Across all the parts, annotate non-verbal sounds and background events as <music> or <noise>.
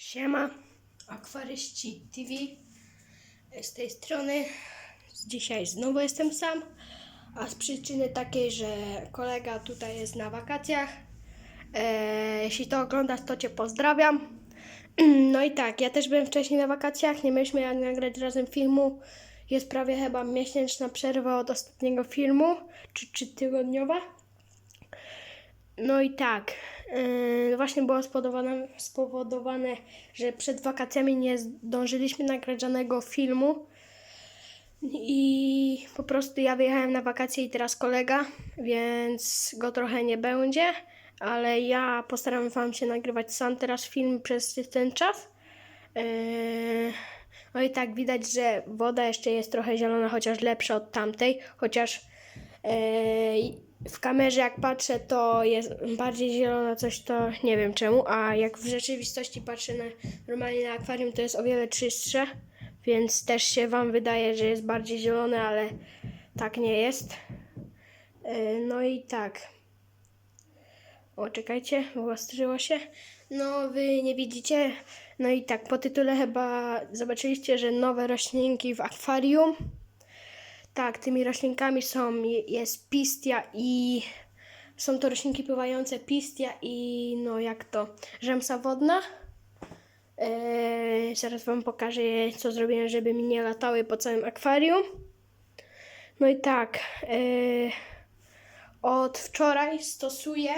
Siema, akwaryści TV z tej strony. Dzisiaj znowu jestem sam, a z przyczyny takiej, że kolega tutaj jest na wakacjach. E, jeśli to oglądasz, to Cię pozdrawiam. <clears throat> No i tak, ja też byłem wcześniej na wakacjach, nie mieliśmy jak nagrać razem filmu. Jest prawie chyba miesięczna przerwa od ostatniego filmu, czy, czy tygodniowa. No i tak, yy, właśnie było spowodowane, spowodowane, że przed wakacjami nie zdążyliśmy nagrać żadnego filmu. I po prostu ja wyjechałem na wakacje i teraz kolega, więc go trochę nie będzie, ale ja postaram wam się nagrywać sam teraz film przez ten czas. Yy, no i tak widać, że woda jeszcze jest trochę zielona, chociaż lepsza od tamtej, chociaż yy, w kamerze jak patrzę, to jest bardziej zielona coś, to nie wiem czemu, a jak w rzeczywistości patrzę na, normalnie na akwarium, to jest o wiele czystsze, więc też się wam wydaje, że jest bardziej zielone, ale tak nie jest. Yy, No i tak. O, czekajcie, wyostrzyło się. No, wy nie widzicie. No i tak, po tytule chyba zobaczyliście, że nowe roślinki w akwarium. Tak, tymi roślinkami są, jest pistia i są to roślinki pływające, pistia i no jak to, rzemsa wodna. Eee, zaraz wam pokażę, co zrobiłem, żeby mi nie latały po całym akwarium. No i tak, eee, od wczoraj stosuję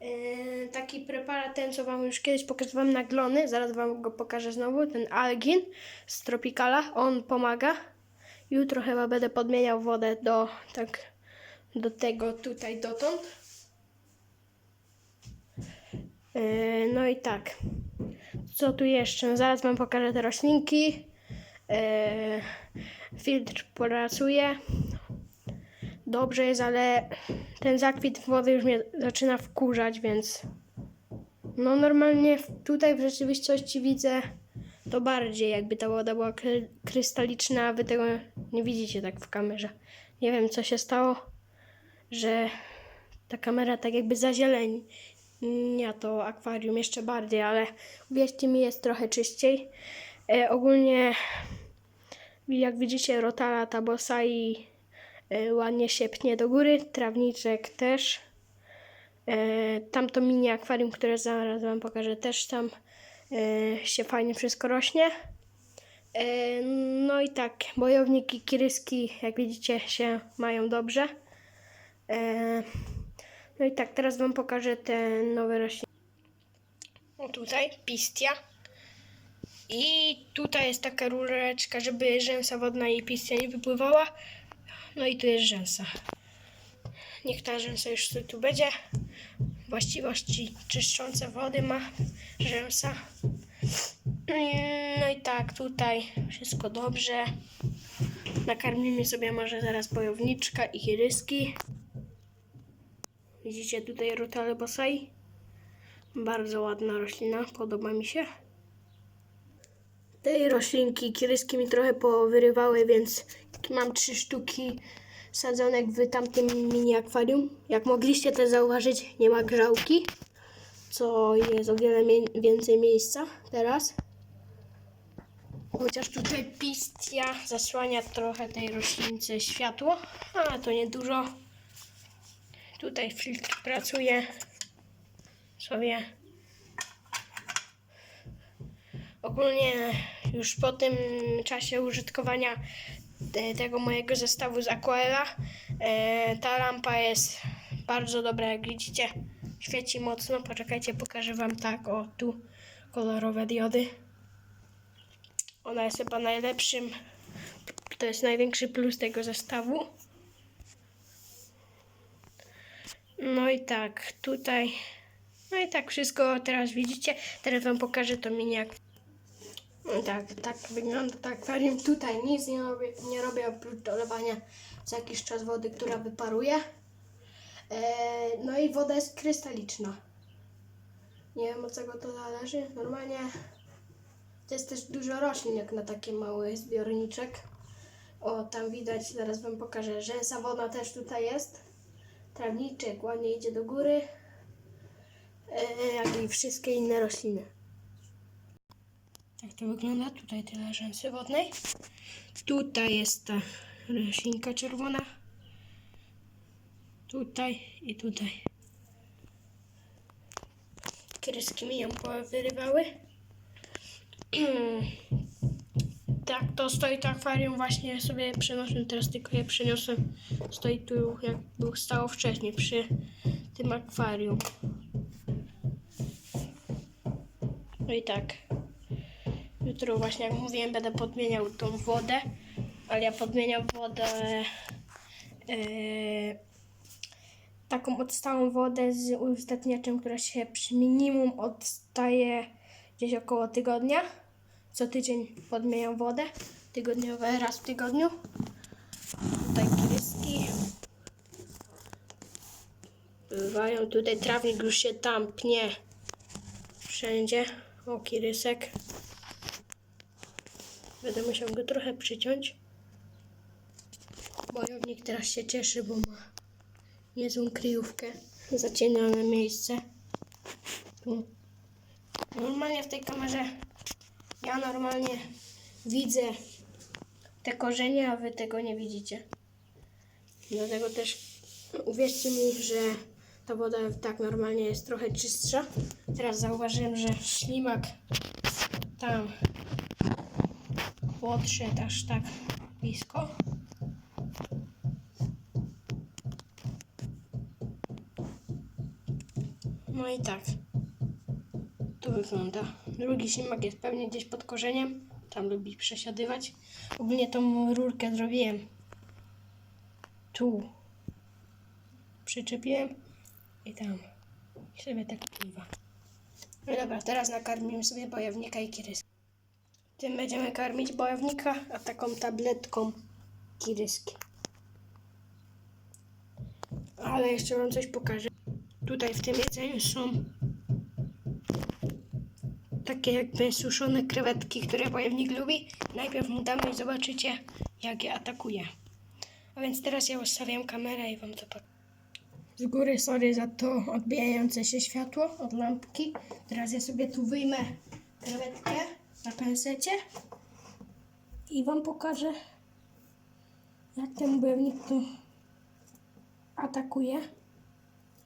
eee, taki preparat, ten co wam już kiedyś pokazywałem na glony, zaraz wam go pokażę znowu, ten Algin z Tropicala, on pomaga. Jutro chyba będę podmieniał wodę do tak do tego tutaj dotąd. Yy, no i tak. Co tu jeszcze? Zaraz wam pokażę te roślinki. Yy, filtr pracuje. Dobrze jest, ale ten zakwit wody już mnie zaczyna wkurzać, więc no normalnie tutaj w rzeczywistości widzę to bardziej, jakby ta woda była kry- krystaliczna, a wy tego nie widzicie tak w kamerze. Nie wiem, co się stało, że ta kamera tak jakby zazielenia to akwarium jeszcze bardziej, ale uwierzcie mi, jest trochę czyściej. E, ogólnie, jak widzicie, rotala ta bosai e, ładnie się pnie do góry, trawniczek też. E, tamto mini akwarium, które zaraz wam pokażę, też tam się fajnie wszystko rośnie. E, no i tak, bojowniki, kiryski, jak widzicie, się mają dobrze. E, no i tak, teraz wam pokażę te nowe rośliny. O tutaj, pistia. I tutaj jest taka rureczka, żeby rzęsa wodna i pistia nie wypływała. No i tu jest rzęsa. Niech ta rzęsa już tu będzie. Właściwości czyszczące wody ma rzęsa. No i tak, tutaj wszystko dobrze. Nakarmimy sobie może zaraz bojowniczka i chiryski. Widzicie tutaj rotale bosai? Bardzo ładna roślina, podoba mi się. Tej roślinki kiryski mi trochę powyrywały, więc mam trzy sztuki sadzonek w tamtym mini akwarium. Jak mogliście też zauważyć, nie ma grzałki, co jest o wiele mie- więcej miejsca teraz. Chociaż tutaj pistia zasłania trochę tej roślince światło, ale to niedużo. Tutaj filtr pracuje sobie. Ogólnie już po tym czasie użytkowania tego mojego zestawu z Aquela e, ta lampa jest bardzo dobra, jak widzicie. Świeci mocno. Poczekajcie, pokażę wam tak, o tu kolorowe diody. Ona jest chyba najlepszym, to jest największy plus tego zestawu. No i tak, tutaj, no i tak wszystko teraz widzicie. Teraz wam pokażę to mini tak, tak wygląda to akwarium. Tutaj nic nie robię, nie robię oprócz dolewania co jakiś czas wody, która wyparuje. E, no i woda jest krystaliczna. Nie wiem od czego to zależy. Normalnie to jest też dużo roślin jak na taki mały zbiorniczek. O, tam widać, zaraz wam pokażę, rzęsa wodna też tutaj jest. Trawniczek ładnie idzie do góry. E, jak i wszystkie inne rośliny. Tak to wygląda. Tutaj tyle rzęsy wodnej. Tutaj jest ta roślinka czerwona. Tutaj i tutaj. Kreski mi ją wyrywały. <clears throat> tak, to stoi to akwarium właśnie sobie przenoszę. Teraz tylko je przeniosłem. Stoi tu, jak stało wcześniej przy tym akwarium. No i tak. Jutro właśnie, jak mówiłem, będę podmieniał tą wodę, ale ja podmieniam wodę e, taką odstałą wodę z uwydatniaczem, która się przy minimum odstaje gdzieś około tygodnia. Co tydzień podmieniam wodę, tygodniowe, raz w tygodniu. Tutaj kryski. Bywają tutaj, trawnik już się tam pnie wszędzie. O, kirysek. Będę musiał go trochę przyciąć. Bojownik teraz się cieszy, bo ma niezłą kryjówkę. Zacienione miejsce. Tu. Normalnie w tej kamerze ja normalnie widzę te korzenie, a wy tego nie widzicie. Dlatego też uwierzcie mi, że ta woda tak normalnie jest trochę czystsza. Teraz zauważyłem, że ślimak tam podszedł aż tak blisko. No i tak. To wygląda. Drugi ślimak jest pewnie gdzieś pod korzeniem. Tam lubi przesiadywać. Ogólnie tą rurkę zrobiłem tu. Przyczepiłem i tam. I sobie tak pływa. No dobra, teraz nakarmimy sobie bojownika i kiryski. Tym będziemy karmić bojownika, a taką tabletką kiryski. Ale jeszcze wam coś pokażę. Tutaj w tym jedzeniu są takie jakby suszone krewetki, które bojownik lubi. Najpierw mu damy i zobaczycie, jak je atakuje. A więc teraz ja ustawiam kamerę i wam to pokażę. Z góry sorry za to odbijające się światło od lampki. Teraz ja sobie tu wyjmę krewetkę na pensecie i wam pokażę, jak ten bojownik tu atakuje.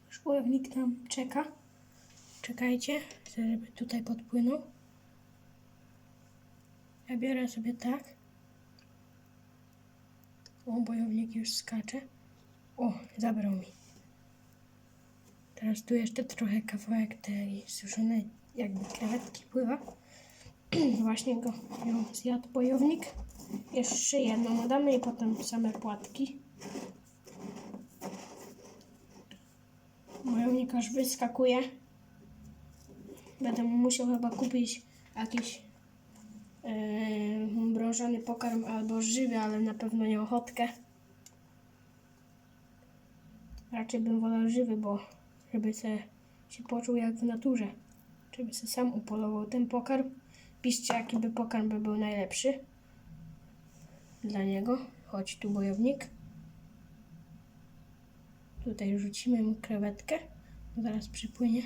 Już bojownik tam czeka. Czekajcie, żeby tutaj podpłynął. Ja biorę sobie tak. O, bojownik już skacze. O, zabrał mi. Teraz tu jeszcze trochę kawałek tej suszonej jakby krewetki pływa. <clears throat> Właśnie go ją zjadł bojownik. Jeszcze jedną damy i potem same płatki. Bojownik aż wyskakuje. Będę musiał chyba kupić jakiś yy, mrożony pokarm albo żywy, ale na pewno nie ochotkę. Raczej bym wolał żywy, bo żeby se się poczuł jak w naturze. Żeby se sam upolował ten pokarm. Piszcie, jaki by pokarm by był najlepszy dla niego. Chodź tu bojownik. Tutaj rzucimy mu krewetkę. Zaraz przypłynie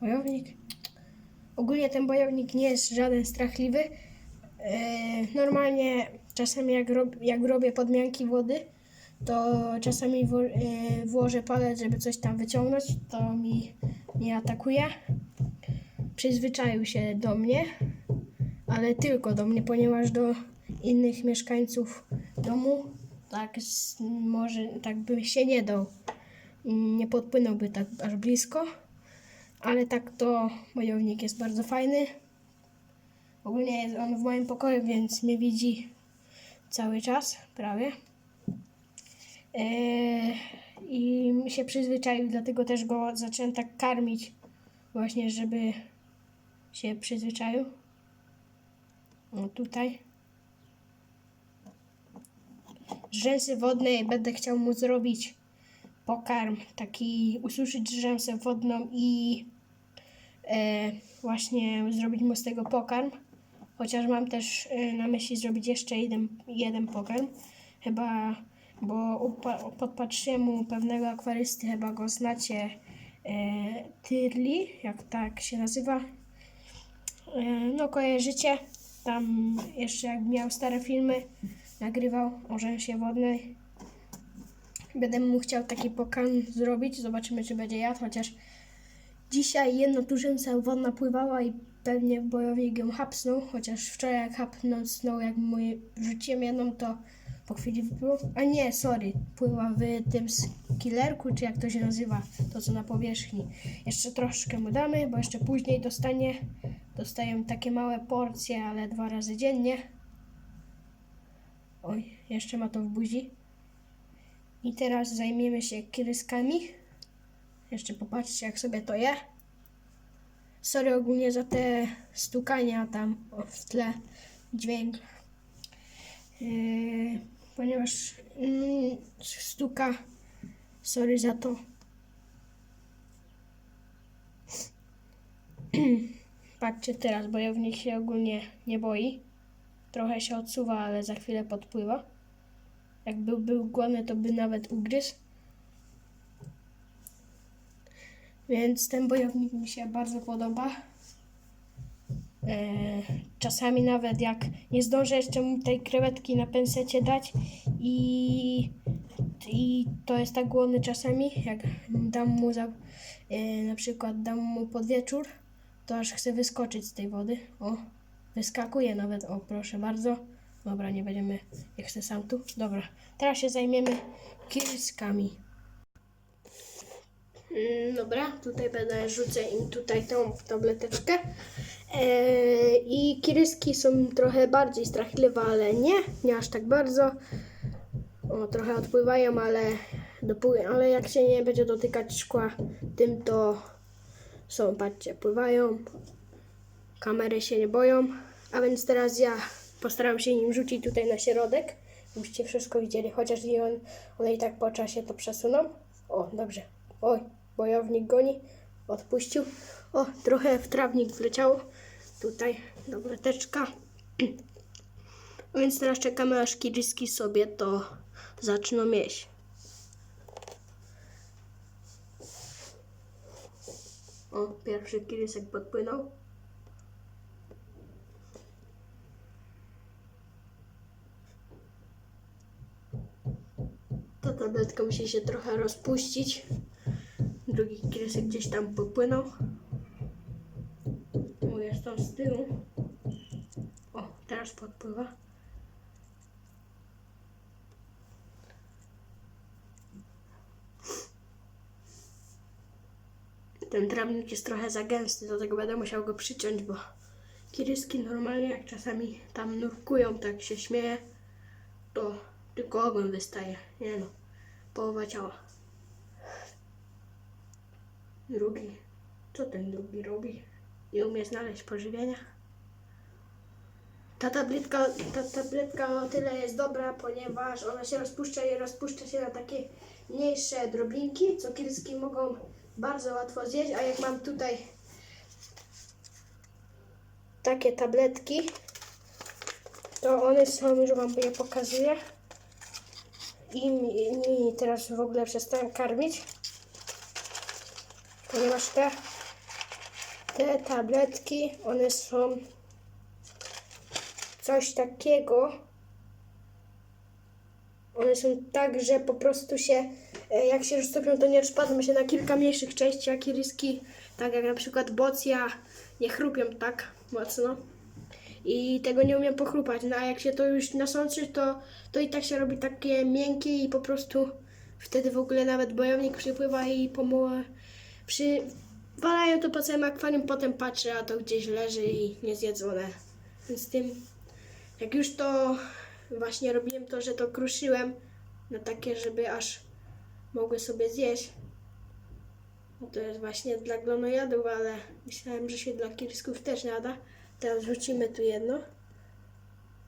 bojownik. Ogólnie ten bojownik nie jest żaden strachliwy. Eee, normalnie czasami jak, rob, jak robię podmianki wody, to czasami wo, e, włożę palec, żeby coś tam wyciągnąć, to mi nie atakuje. Przyzwyczaił się do mnie, ale tylko do mnie, ponieważ do innych mieszkańców domu tak może tak by się nie dał. Nie podpłynąłby tak aż blisko, ale tak to bojownik jest bardzo fajny. Ogólnie jest on w moim pokoju, więc mnie widzi cały czas, prawie. Eee, I się przyzwyczaił, dlatego też go zacząłem tak karmić, właśnie żeby się przyzwyczaił. Tutaj. Rzęsy wodnej będę chciał mu zrobić pokarm, taki ususzyć rzęsę wodną i e, właśnie zrobić mu z tego pokarm. Chociaż mam też e, na myśli zrobić jeszcze jeden, jeden pokarm. Chyba, bo podpatrzyłem u pewnego akwarysty, chyba go znacie, e, Tyrli, jak tak się nazywa. E, no kojarzycie. Tam jeszcze jak miał stare filmy, nagrywał o rzęsie wodnej. Będę mu chciał taki pokan zrobić, zobaczymy czy będzie jadł, chociaż dzisiaj jedna tu rzęsa wodna pływała i pewnie bojownik ją hapsnął, chociaż wczoraj jak hapnął, jak mu rzuciłem jedną, to po chwili wypływał. A nie, sorry, pływa w tym skillerku, czy jak to się nazywa, to co na powierzchni. Jeszcze troszkę mu damy, bo jeszcze później dostanie, dostają takie małe porcje, ale dwa razy dziennie. Oj, jeszcze ma to w buzi. I teraz zajmiemy się kiryskami. Jeszcze popatrzcie, jak sobie to je. Sorry ogólnie za te stukania tam w tle, dźwięk. Yy, ponieważ mm, stuka. Sorry za to. <clears throat> Patrzcie teraz, bojownik się ogólnie nie boi. Trochę się odsuwa, ale za chwilę podpływa. Jakby był głodny, to by nawet ugryzł. Więc ten bojownik mi się bardzo podoba. E, czasami nawet jak nie zdążę jeszcze mu tej krewetki na pensecie dać i, i to jest tak głodny czasami, jak dam mu za, e, na przykład dam mu pod wieczór, to aż chce wyskoczyć z tej wody. O, wyskakuje nawet, o proszę bardzo. Dobra, nie będziemy, nie chcę sam tu. Dobra, teraz się zajmiemy kieruskami. Mm, Dobra, tutaj będę rzucę im tutaj tą tableteczkę. Eee, I kiryski są trochę bardziej strachliwe, ale nie, nie aż tak bardzo. O, trochę odpływają, ale, dopóki, ale jak się nie będzie dotykać szkła tym, to są, patrzcie, pływają. Kamery się nie boją. A więc teraz ja postaram się nim rzucić tutaj na środek, żebyście wszystko widzieli, chociaż i on, one i tak po czasie to przesuną. O, dobrze. Oj, bojownik goni. Odpuścił. O, trochę w trawnik wleciało. Tutaj dobleteczka. <clears throat> A więc teraz czekamy aż kiriski sobie to zaczną jeść. O, pierwszy kirisek podpłynął. Ta tabletka musi się trochę rozpuścić. Drugi kirisek gdzieś tam popłynął. O, jest tam z tyłu. O, teraz podpływa. Ten trawnik jest trochę za gęsty, dlatego będę musiał go przyciąć, bo kiryski normalnie jak czasami tam nurkują, tak się śmieje, to tylko ogon wystaje. Nie no, połowa ciała. Drugi. Co ten drugi robi? Nie umie znaleźć pożywienia. Ta tabletka, ta tabletka o tyle jest dobra, ponieważ ona się rozpuszcza i rozpuszcza się na takie mniejsze drobinki, co kiedyski mogą bardzo łatwo zjeść, a jak mam tutaj takie tabletki, to one są, już Wam je pokazuję. I mi, teraz w ogóle przestałem karmić, ponieważ te, te tabletki, one są coś takiego. One są tak, że po prostu się, jak się roztopią, to nie rozpadną się na kilka mniejszych części, jak iryski, tak jak na przykład bocja, nie chrupią tak mocno. I tego nie umiem pochrupać. No a jak się to już nasączy, to, to i tak się robi takie miękkie i po prostu wtedy w ogóle nawet bojownik przypływa i pomogę. Przywalają to po całym akwarium, potem patrzę, a to gdzieś leży i niezjedzone. Więc tym, jak już to właśnie robiłem to, że to kruszyłem na takie, żeby aż mogły sobie zjeść. No to jest właśnie dla glonojadów, ale myślałem, że się dla kirsków też nada. Teraz rzucimy tu jedno.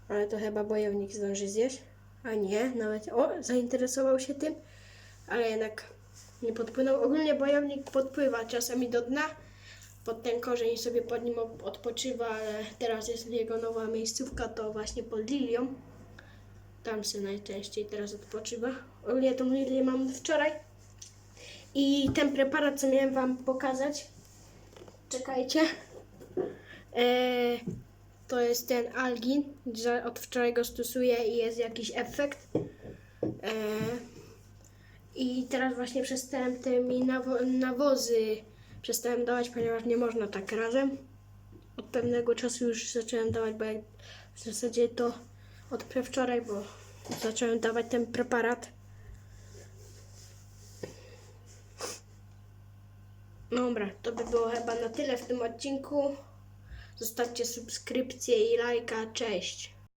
Ale to chyba bojownik zdąży zjeść. A nie, nawet o, zainteresował się tym, ale jednak nie podpłynął. Ogólnie bojownik podpływa czasami do dna pod ten korzeń sobie pod nim odpoczywa, ale teraz jest jego nowa miejscówka, to właśnie pod lilią. Tam się najczęściej teraz odpoczywa. Ogólnie tą lilię mam wczoraj. I ten preparat, co miałem Wam pokazać, czekajcie. Eee, to jest ten algin, że od wczoraj go stosuję i jest jakiś efekt. E, I teraz właśnie przestałem tymi nawo- nawozy przestałem dawać, ponieważ nie można tak razem. Od pewnego czasu już zacząłem dawać, bo w zasadzie to od wczoraj, bo zacząłem dawać ten preparat. Dobra, to by było chyba na tyle w tym odcinku. Zostawcie subskrypcję i lajka. Cześć.